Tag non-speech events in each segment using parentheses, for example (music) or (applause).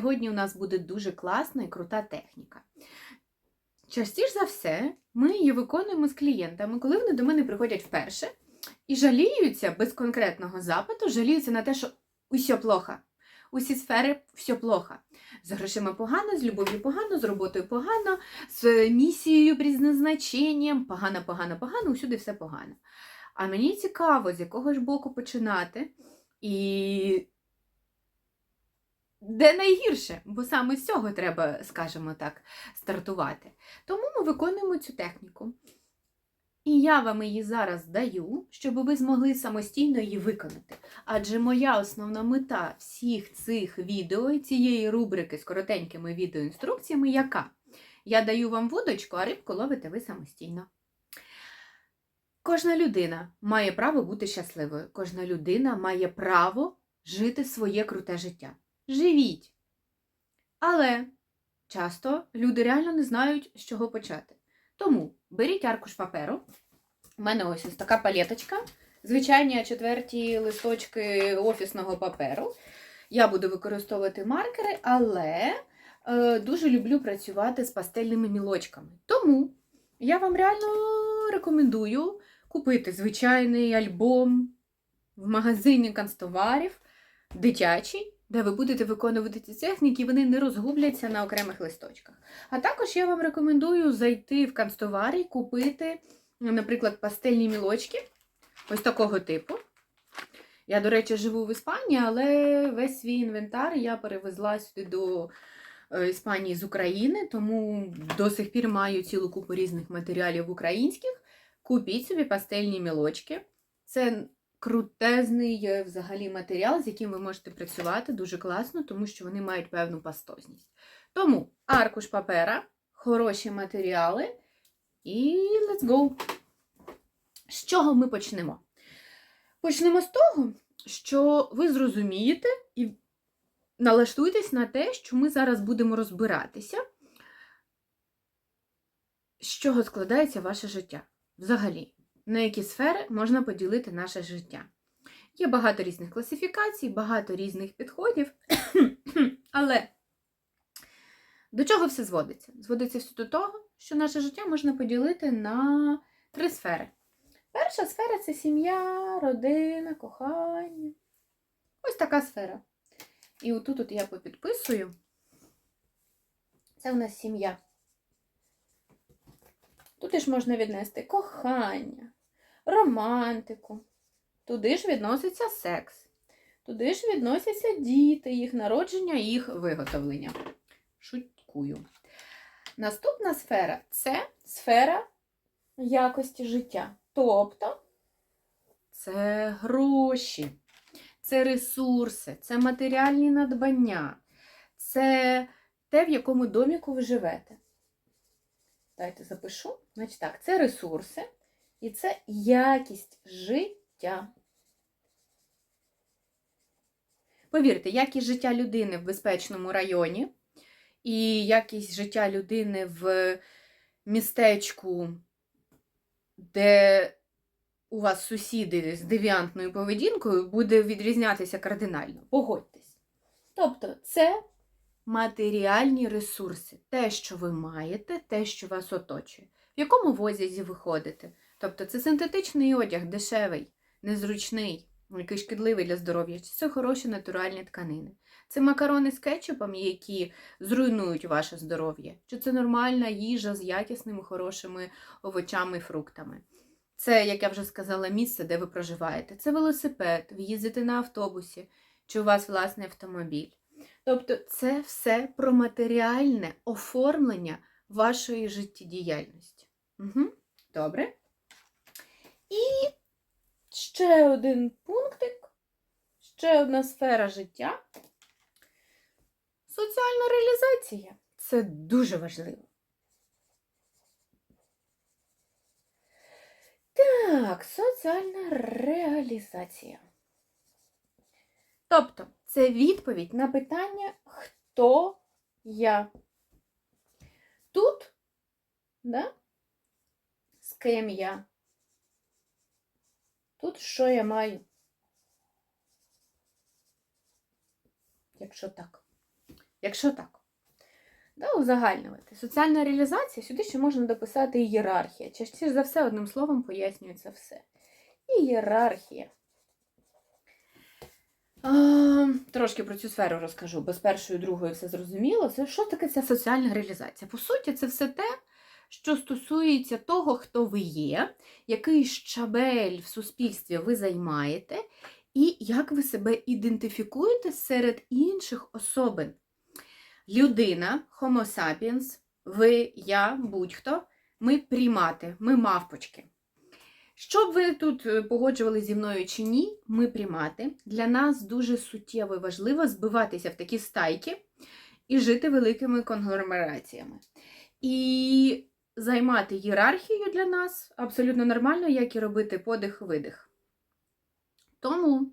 сьогодні у нас буде дуже класна і крута техніка. Частіше за все, ми її виконуємо з клієнтами, коли вони до мене приходять вперше і жаліються без конкретного запиту, жаліються на те, що усе плохо. Усі сфери все плохо. З грошима погано, з любов'ю погано, з роботою погано, з місією, призначенням, погано, погано, погано, усюди все погано. А мені цікаво, з якого ж боку починати. І де найгірше, бо саме з цього треба, скажімо так, стартувати. Тому ми виконуємо цю техніку. І я вам її зараз даю, щоб ви змогли самостійно її виконати. Адже моя основна мета всіх цих відео цієї рубрики з коротенькими відеоінструкціями яка? Я даю вам вудочку, а рибку ловите ви самостійно. Кожна людина має право бути щасливою. Кожна людина має право жити своє круте життя. Живіть! Але часто люди реально не знають, з чого почати. Тому беріть аркуш паперу. У мене ось ось така палеточка. Звичайні четверті листочки офісного паперу. Я буду використовувати маркери, але е, дуже люблю працювати з пастельними мілочками. Тому я вам реально рекомендую купити звичайний альбом в магазині канцтоварів, дитячий, де ви будете виконувати ці техніки, вони не розгубляться на окремих листочках. А також я вам рекомендую зайти в канцтоварі, купити, наприклад, пастельні мілочки ось такого типу. Я, до речі, живу в Іспанії, але весь свій інвентар я перевезла сюди до е, Іспанії з України, тому до сих пір маю цілу купу різних матеріалів українських. Купіть собі пастельні мілочки. Це крутезний е, взагалі матеріал, з яким ви можете працювати дуже класно, тому що вони мають певну пастозність. Тому аркуш папера, хороші матеріали і let's go! З чого ми почнемо? Почнемо з того, що ви зрозумієте і налаштуйтесь на те, що ми зараз будемо розбиратися, з чого складається ваше життя. Взагалі, на які сфери можна поділити наше життя. Є багато різних класифікацій, багато різних підходів, (coughs) але до чого все зводиться? Зводиться все до того, що наше життя можна поділити на три сфери. Перша сфера це сім'я, родина, кохання. Ось така сфера. І отут от я попідписую. Це у нас сім'я. Туди ж можна віднести кохання, романтику. Туди ж відноситься секс. Туди ж відносяться діти, їх народження їх виготовлення. Шуткую. Наступна сфера це сфера якості життя. Тобто це гроші, це ресурси, це матеріальні надбання, це те, в якому доміку ви живете. Дайте запишу. Значить так, це ресурси і це якість життя. Повірте, якість життя людини в безпечному районі і якість життя людини в містечку, де у вас сусіди з девіантною поведінкою, буде відрізнятися кардинально. Погодьтесь. Тобто, це матеріальні ресурси, те, що ви маєте, те, що вас оточує. В якому возязі ви ходите? Тобто це синтетичний одяг, дешевий, незручний, який шкідливий для здоров'я, чи це хороші натуральні тканини. Це макарони з кетчупом, які зруйнують ваше здоров'я, чи це нормальна їжа з якісними, хорошими овочами і фруктами. Це, як я вже сказала, місце, де ви проживаєте. Це велосипед, ви їздите на автобусі, чи у вас власний автомобіль. Тобто це все про матеріальне оформлення вашої життєдіяльності. Угу. Добре. І ще один пунктик, ще одна сфера життя. Соціальна реалізація. Це дуже важливо. Так, соціальна реалізація. Тобто, це відповідь на питання, хто я. Тут, да? з ким я. Тут що я маю? Якщо так. Якщо так. Да, узагальнювати. Соціальна реалізація, сюди ще можна дописати ієрархія. Частіше за все, одним словом пояснюється все. Ієрархія. А, трошки про цю сферу розкажу, бо з першої і другої все зрозуміло. Це що таке ця соціальна реалізація? По суті, це все те, що стосується того, хто ви є, який щабель в суспільстві ви займаєте, і як ви себе ідентифікуєте серед інших особин. Людина, Homo sapiens, ви, я, будь-хто, ми приймати, ми мавпочки. Щоб ви тут е, погоджували зі мною чи ні, ми приймати. Для нас дуже суттєво і важливо збиватися в такі стайки і жити великими конгломераціями. І займати ієрархію для нас абсолютно нормально, як і робити подих-видих. Тому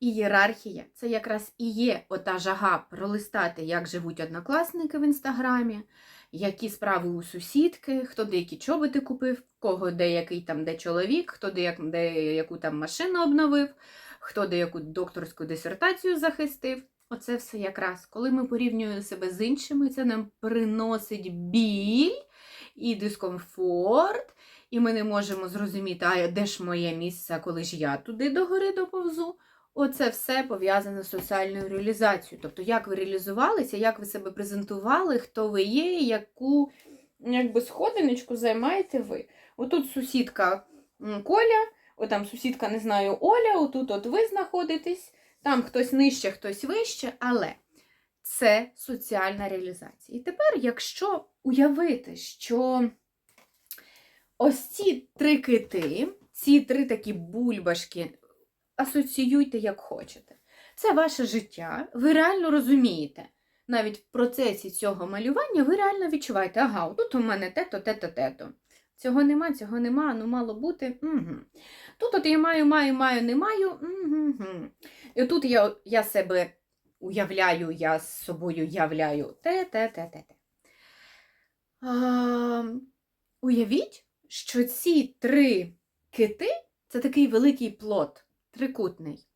ієрархія це якраз і є ота жага пролистати, як живуть однокласники в інстаграмі, які справи у сусідки, хто деякі чоботи купив, кого деякий там де чоловік, хто деяк, де яку там машину обновив, хто деяку докторську дисертацію захистив. Оце все якраз, коли ми порівнюємо себе з іншими, це нам приносить біль і дискомфорт, і ми не можемо зрозуміти, а де ж моє місце, коли ж я туди догори доповзу. Оце все пов'язане з соціальною реалізацією. Тобто, як ви реалізувалися, як ви себе презентували, хто ви є, яку якби, сходиночку займаєте ви. Отут сусідка Коля, отам сусідка, не знаю, Оля, отут от ви знаходитесь, там хтось нижче, хтось вище, але це соціальна реалізація. І тепер, якщо уявити, що ось ці три кити, ці три такі бульбашки, асоціюйте як хочете. Це ваше життя, ви реально розумієте. Навіть в процесі цього малювання ви реально відчуваєте, ага, тут у мене те-то, те-то, те-то. Цього нема, цього нема, ну мало бути. Угу. Тут от я маю, маю, маю, не маю. Угу. І тут я, я себе уявляю, я з собою являю те, те, те, те, те. Уявіть, що ці три кити це такий великий плод, трикутний.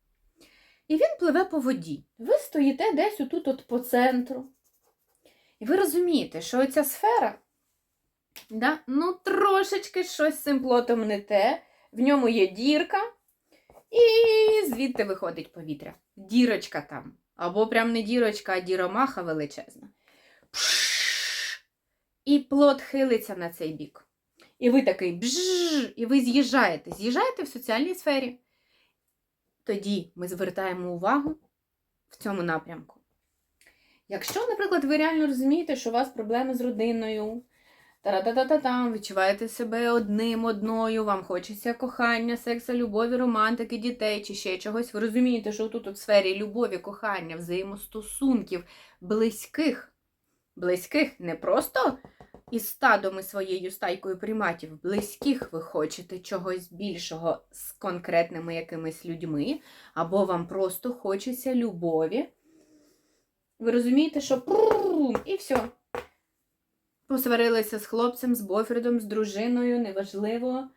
І він пливе по воді. Ви стоїте десь отут от по центру. І ви розумієте, що оця сфера, да, ну трошечки щось з цим плотом не те, в ньому є дірка, і звідти виходить повітря. Дірочка там. Або прям не дірочка, а діромаха величезна. Пш! І плот хилиться на цей бік. І ви такий бжж, і ви з'їжджаєте. З'їжджаєте в соціальній сфері. Тоді ми звертаємо увагу в цьому напрямку. Якщо, наприклад, ви реально розумієте, що у вас проблеми з родиною, та-та-та-та-там, відчуваєте себе одним, одною, вам хочеться кохання, секса, любові, романтики, дітей чи ще чогось, ви розумієте, що тут у сфері любові, кохання, взаємостосунків, близьких, близьких не просто із стадом і своєю стайкою приматів, близьких ви хочете чогось більшого з конкретними якимись людьми, або вам просто хочеться любові. Ви розумієте, що і все. Посварилися з хлопцем, з бойфредом, з дружиною, неважливо.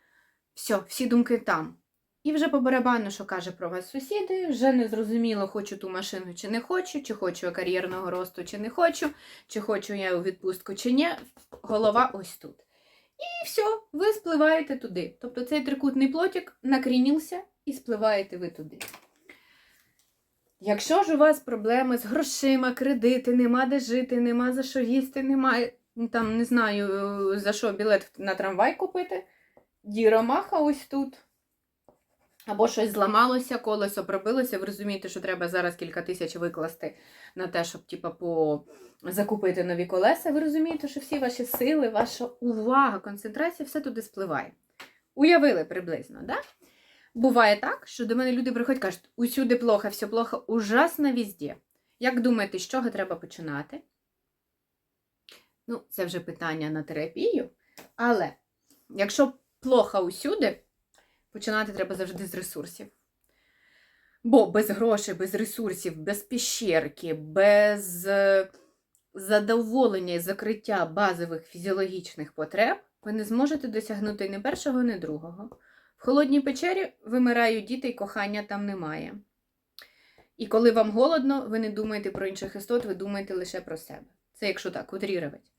Все, всі думки там. І вже по барабану, що каже про вас сусіди, вже не зрозуміло, хочу ту машину чи не хочу, чи хочу я кар'єрного росту, чи не хочу, чи хочу я у відпустку, чи ні. Голова ось тут. І все, ви спливаєте туди. Тобто цей трикутний плотик накрінився і спливаєте ви туди. Якщо ж у вас проблеми з грошима, кредити, нема де жити, нема за що їсти, немає, там, не знаю, за що білет на трамвай купити, діромаха ось тут. Або щось зламалося, колесо пробилося, ви розумієте, що треба зараз кілька тисяч викласти на те, щоб типу, по... закупити нові колеса. Ви розумієте, що всі ваші сили, ваша увага, концентрація, все туди спливає. Уявили приблизно, да? Буває так, що до мене люди приходять і кажуть, усюди плохо, все плохо, ужасно везде. Як думаєте, з чого треба починати? Ну, це вже питання на терапію. Але якщо плохо усюди, починати треба завжди з ресурсів. Бо без грошей, без ресурсів, без піщерки, без е, задоволення і закриття базових фізіологічних потреб ви не зможете досягнути ні першого, ні другого. В холодній печері вимирають діти і кохання там немає. І коли вам голодно, ви не думаєте про інших істот, ви думаєте лише про себе. Це якщо так, утрірувати.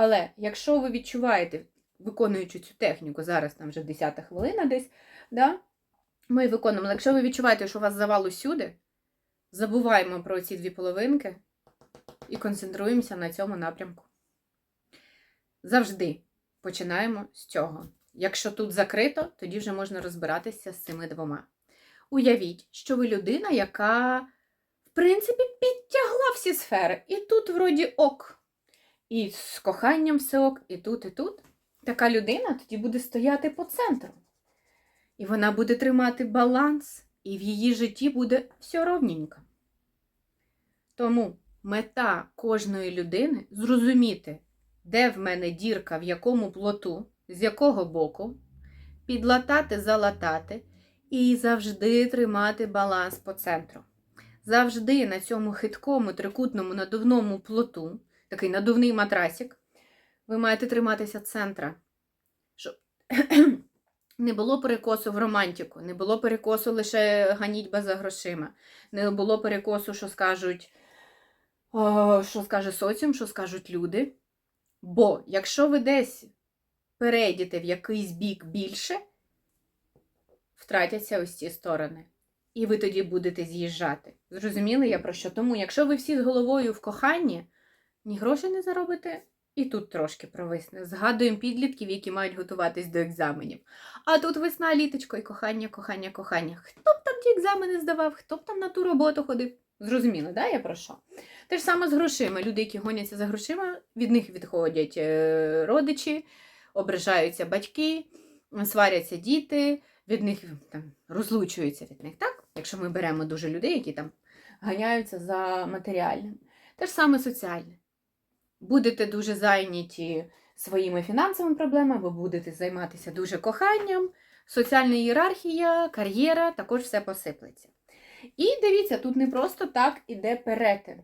Але якщо ви відчуваєте, виконуючи цю техніку, зараз там вже 10 хвилина десь, да, ми виконуємо. Але якщо ви відчуваєте, що у вас завал усюди, забуваємо про ці дві половинки і концентруємося на цьому напрямку. Завжди починаємо з цього. Якщо тут закрито, тоді вже можна розбиратися з цими двома. Уявіть, що ви людина, яка, в принципі, підтягла всі сфери. І тут, вроді, ок. І з коханням все і тут, і тут. Така людина тоді буде стояти по центру. І вона буде тримати баланс, і в її житті буде все ровненько. Тому мета кожної людини зрозуміти, де в мене дірка, в якому плоту, з якого боку, підлатати, залатати і завжди тримати баланс по центру. Завжди на цьому хиткому трикутному надувному плоту, такий надувний матрасик, ви маєте триматися центра. Щоб (clears throat) не було перекосу в романтику, не було перекосу лише ганітьба за грошима, не було перекосу, що скажуть, о, що скаже соціум, що скажуть люди. Бо якщо ви десь перейдете в якийсь бік більше, втратяться ось ці сторони. І ви тоді будете з'їжджати. Зрозуміли я про що? Тому, якщо ви всі з головою в коханні, ні грошей не заробите, і тут трошки провисне. Згадуємо підлітків, які мають готуватись до екзаменів. А тут весна, літочко і кохання, кохання, кохання. Хто б там ті екзамени здавав, хто б там на ту роботу ходив? Зрозуміло, да, я про що? Те ж саме з грошима. Люди, які гоняться за грошима, від них відходять е, родичі, ображаються батьки, сваряться діти, від них там розлучуються від них, так? Якщо ми беремо дуже людей, які там ганяються за матеріальним. Те ж саме соціальне. Будете дуже зайняті своїми фінансовими проблемами, ви будете займатися дуже коханням, соціальна ієрархія, кар'єра, також все посиплеться. І дивіться, тут не просто так іде перетин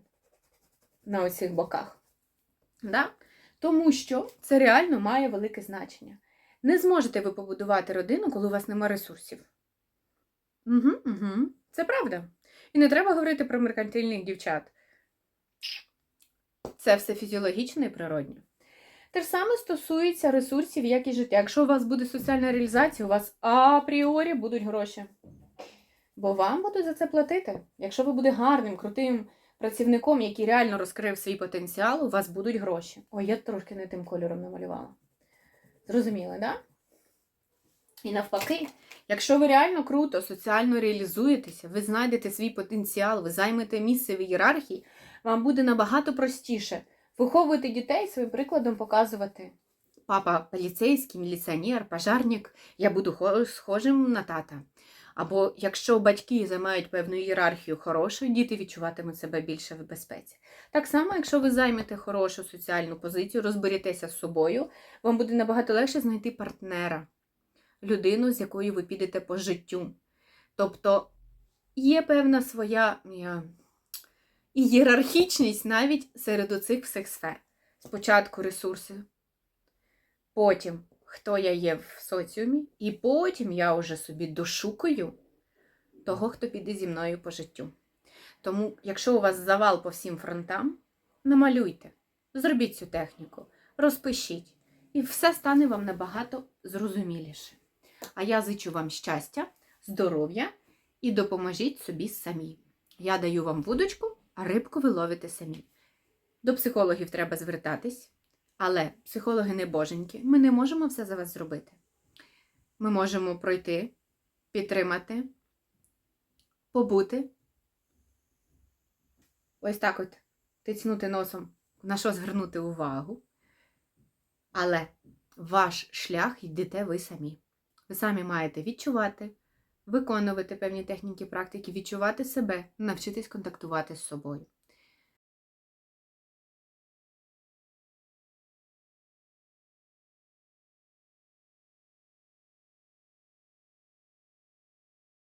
на оцих боках. Да? Тому що це реально має велике значення. Не зможете ви побудувати родину, коли у вас нема ресурсів. Угу, угу. Це правда. І не треба говорити про меркантильних дівчат. Це все фізіологічно і природньо. Те ж саме стосується ресурсів, як і життя. Якщо у вас буде соціальна реалізація, у вас апріорі будуть гроші. Бо вам будуть за це платити. Якщо ви будете гарним, крутим працівником, який реально розкрив свій потенціал, у вас будуть гроші. Ой, я трошки не тим кольором намалювала. Зрозуміли, да? І навпаки, якщо ви реально круто соціально реалізуєтеся, ви знайдете свій потенціал, ви займете місце в ієрархії, вам буде набагато простіше виховувати дітей своїм прикладом показувати. Папа поліцейський, міліціонер, пожарник, я буду схожим на тата. Або якщо батьки займають певну ієрархію хорошу, діти відчуватимуть себе більше в безпеці. Так само, якщо ви займете хорошу соціальну позицію, розберітеся з собою, вам буде набагато легше знайти партнера, людину, з якою ви підете по життю. Тобто є певна своя я, ієрархічність навіть серед оцих всіх сфер. Спочатку ресурси, потім хто я є в соціумі, і потім я вже собі дошукую того, хто піде зі мною по життю. Тому, якщо у вас завал по всім фронтам, намалюйте, зробіть цю техніку, розпишіть, і все стане вам набагато зрозуміліше. А я зичу вам щастя, здоров'я і допоможіть собі самі. Я даю вам вудочку, а рибку ви ловите самі. До психологів треба звертатись, але психологи не боженьки. Ми не можемо все за вас зробити. Ми можемо пройти, підтримати, побути. Ось так от тицнути носом, на що звернути увагу. Але ваш шлях йдете ви самі. Ви самі маєте відчувати, виконувати певні техніки, практики, відчувати себе, навчитись контактувати з собою.